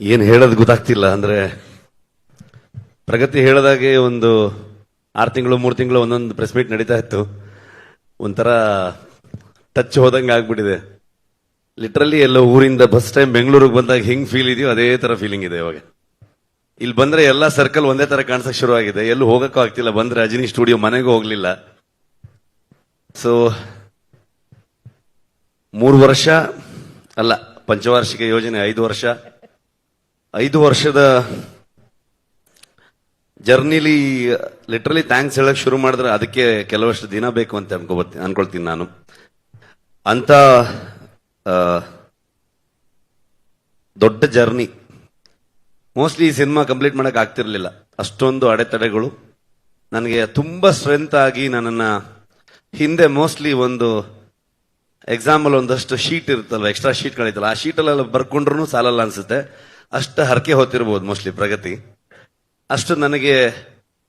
ಏನು ಹೇಳೋದು ಗೊತ್ತಾಗ್ತಿಲ್ಲ, ಅಂದ್ರೆ ಪ್ರಗತಿ ಹೇಳಿದಾಗೆ ಒಂದು ಆರು ತಿಂಗಳು, ಮೂರು ತಿಂಗಳು ಒಂದೊಂದು ಪ್ರೆಸ್ ಮೀಟ್ ನಡೀತಾ ಇತ್ತು. ಒಂಥರ ಟಚ್ ಹೋದಂಗೆ ಆಗ್ಬಿಟ್ಟಿದೆ. ಲಿಟ್ರಲಿ ಎಲ್ಲ ಊರಿಂದ ಬಸ್ ಟೈಮ್ ಬೆಂಗಳೂರಿಗೆ ಬಂದಾಗ ಹೆಂಗ್ ಫೀಲ್ ಇದೆಯೋ ಅದೇ ತರ ಫೀಲಿಂಗ್ ಇದೆ ಇವಾಗ. ಇಲ್ಲಿ ಬಂದ್ರೆ ಎಲ್ಲ ಸರ್ಕಲ್ ಒಂದೇ ತರ ಕಾಣಿಸಕ್ ಶುರು ಆಗಿದೆ. ಎಲ್ಲೂ ಹೋಗಕ್ಕೂ ಆಗ್ತಿಲ್ಲ. ಬಂದ್ರೆ ಅಜಿನಿ ಸ್ಟುಡಿಯೋ ಮನೆಗೂ ಹೋಗ್ಲಿಲ್ಲ. ಸೊ ಮೂರು ವರ್ಷ, ಅಲ್ಲ, ಪಂಚವಾರ್ಷಿಕ ಯೋಜನೆ ಐದು ವರ್ಷ. ಐದು ವರ್ಷದ ಜರ್ನಿಲಿ ಲಿಟ್ರಲಿ ಥ್ಯಾಂಕ್ಸ್ ಹೇಳಕ್ ಶುರು ಮಾಡಿದ್ರೆ ಅದಕ್ಕೆ ಕೆಲವಷ್ಟು ದಿನ ಬೇಕು ಅಂತ ಅನ್ಕೋಬತ್ತೀನಿ ಅನ್ಕೊಳ್ತೀನಿ ನಾನು. ಅಂತ ದೊಡ್ಡ ಜರ್ನಿ. ಮೋಸ್ಟ್ಲಿ ಈ ಸಿನಿಮಾ ಕಂಪ್ಲೀಟ್ ಮಾಡಕ್ ಆಗ್ತಿರ್ಲಿಲ್ಲ. ಅಷ್ಟೊಂದು ಅಡೆತಡೆಗಳು. ನನಗೆ ತುಂಬ ಸ್ಟ್ರೆಂತ್ ಆಗಿ ನನ್ನನ್ನ ಹಿಂದೆ ಮೋಸ್ಟ್ಲಿ ಒಂದು ಎಕ್ಸಾಂಪಲ್ ಒಂದಷ್ಟು ಶೀಟ್ ಇರುತ್ತಲ್ಲ ಎಕ್ಸ್ಟ್ರಾ ಶೀಟ್ಗಳಿತ್ತಲ್ಲ ಆ ಶೀಟಲ್ಲೆಲ್ಲ ಬರ್ಕೊಂಡ್ರು ಸಾಲಲ್ಲ ಅನ್ಸುತ್ತೆ. ಅಷ್ಟು ಹರಕೆ ಹೋಗ್ತಿರ್ಬೋದು ಮೋಸ್ಟ್ಲಿ ಪ್ರಗತಿ. ಅಷ್ಟು ನನಗೆ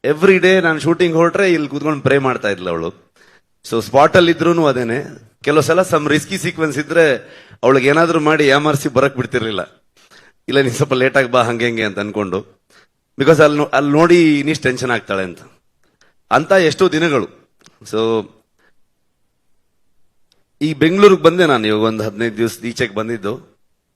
ಎವ್ರಿ ಡೇ ನಾನು ಶೂಟಿಂಗ್ ಹೊರಟ್ರೆ ಇಲ್ಲಿ ಕೂತ್ಕೊಂಡು ಪ್ರೇ ಮಾಡ್ತಾ ಇದ್ಲು ಅವಳು. ಸೊ ಸ್ಪಾಟ್ ಅಲ್ಲಿ ಇದ್ರು ಅದೇನೆ. ಕೆಲವು ಸಲ ಸಮ್ ರಿಸ್ಕಿ ಸೀಕ್ವೆನ್ಸ್ ಇದ್ರೆ ಅವಳಿಗೆ ಏನಾದರೂ ಮಾಡಿ ಎಮರ್ಸಿ ಬರಕ್ ಬಿಡ್ತಿರ್ಲಿಲ್ಲ. ಇಲ್ಲ, ನೀನ್ ಸ್ವಲ್ಪ ಲೇಟ್ ಆಗಿ ಬಾ, ಹಂಗೆ ಹಂಗೆ ಅಂತ ಅನ್ಕೊಂಡು. ಬಿಕಾಸ್ ಅಲ್ಲಿ ಅಲ್ಲಿ ನೋಡಿ ಇನ್ನಿಷ್ಟು ಟೆನ್ಷನ್ ಆಗ್ತಾಳೆ ಅಂತ. ಅಂತ ಎಷ್ಟೋ ದಿನಗಳು. ಸೊ ಈ ಬೆಂಗಳೂರಿಗೆ ಬಂದೆ ನಾನು ಇವಾಗ ಒಂದು ಹದಿನೈದು ದಿವಸ ಈಚೆಗೆ ಬಂದಿದ್ದು.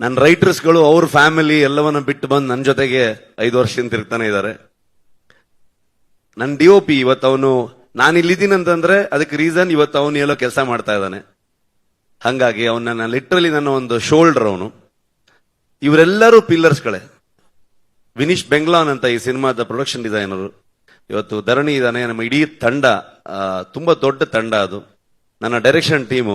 ನನ್ನ ರೈಟರ್ಸ್ಗಳು ಅವ್ರ ಫ್ಯಾಮಿಲಿ ಎಲ್ಲವನ್ನ ಬಿಟ್ಟು ಬಂದು ನನ್ನ ಜೊತೆಗೆ ಐದು ವರ್ಷದಿಂದ ತಿರ್ತಾನೆ ಇದ್ದಾರೆ ನನ್ನ ಡಿ ಒ ಪಿ ಇವತ್ತು ಅವನು ಅಂತಂದ್ರೆ ಅದಕ್ಕೆ ರೀಸನ್ ಇವತ್ತು ಅವನು ಎಲ್ಲೋ ಕೆಲಸ ಮಾಡ್ತಾ ಇದ್ದಾನೆ. ಹಂಗಾಗಿ ಅವನ ಲಿಟ್ರಲಿ ನನ್ನ ಒಂದು ಶೋಲ್ಡರ್ ಅವನು. ಇವರೆಲ್ಲರೂ ಪಿಲ್ಲರ್ಸ್ಗಳೇ ವಿನೀಶ್ ಬೆಂಗ್ಲಾನ್ ಅಂತ ಈ ಸಿನಿಮಾದ ಪ್ರೊಡಕ್ಷನ್ ಡಿಸೈನರ್ ಇವತ್ತು ಧರಣಿ ಇದ್ದಾನೆ, ನಮ್ಮ ಇಡೀ ತಂಡ ತುಂಬಾ ದೊಡ್ಡ ತಂಡ ಅದು. ನನ್ನ ಡೈರೆಕ್ಷನ್ ಟೀಮು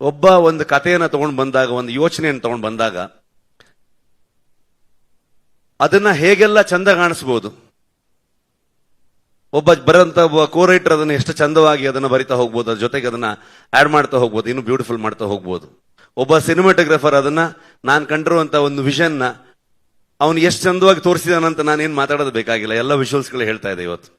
ಒಬ್ಬ ಒಂದು ಕಥೆಯನ್ನು ತಗೊಂಡು ಬಂದಾಗ, ಒಂದು ಯೋಚನೆಯನ್ನು ತಗೊಂಡು ಬಂದಾಗ, ಅದನ್ನ ಹೇಗೆಲ್ಲ ಚಂದ ಕಾಣಿಸ್ಬೋದು? ಒಬ್ಬ ಒಬ್ಬ ಕೋ ರೈಟರ್ ಅದನ್ನ ಎಷ್ಟು ಚಂದವಾಗಿ ಅದನ್ನ ಬರಿತಾ ಹೋಗ್ಬೋದು, ಅದ್ರ ಜೊತೆಗೆ ಅದನ್ನ ಆಡ್ ಮಾಡ್ತಾ ಹೋಗ್ಬೋದು, ಇನ್ನು ಬ್ಯೂಟಿಫುಲ್ ಮಾಡ್ತಾ ಹೋಗ್ಬೋದು. ಒಬ್ಬ ಸಿನಿಮಾಟೋಗ್ರಫರ್ ಅದನ್ನ, ನಾನು ಕಂಡಿರುವಂತ ಒಂದು ವಿಷನ್ನ ಅವನು ಎಷ್ಟು ಚಂದವಾಗಿ ತೋರಿಸಿದಾನಂತ ನಾನೇನು ಮಾತಾಡೋದು ಬೇಕಾಗಿಲ್ಲ, ಎಲ್ಲ ವಿಷುವಲ್ಸ್ಗಳು ಹೇಳ್ತಾ ಇದೆ ಇವತ್ತು.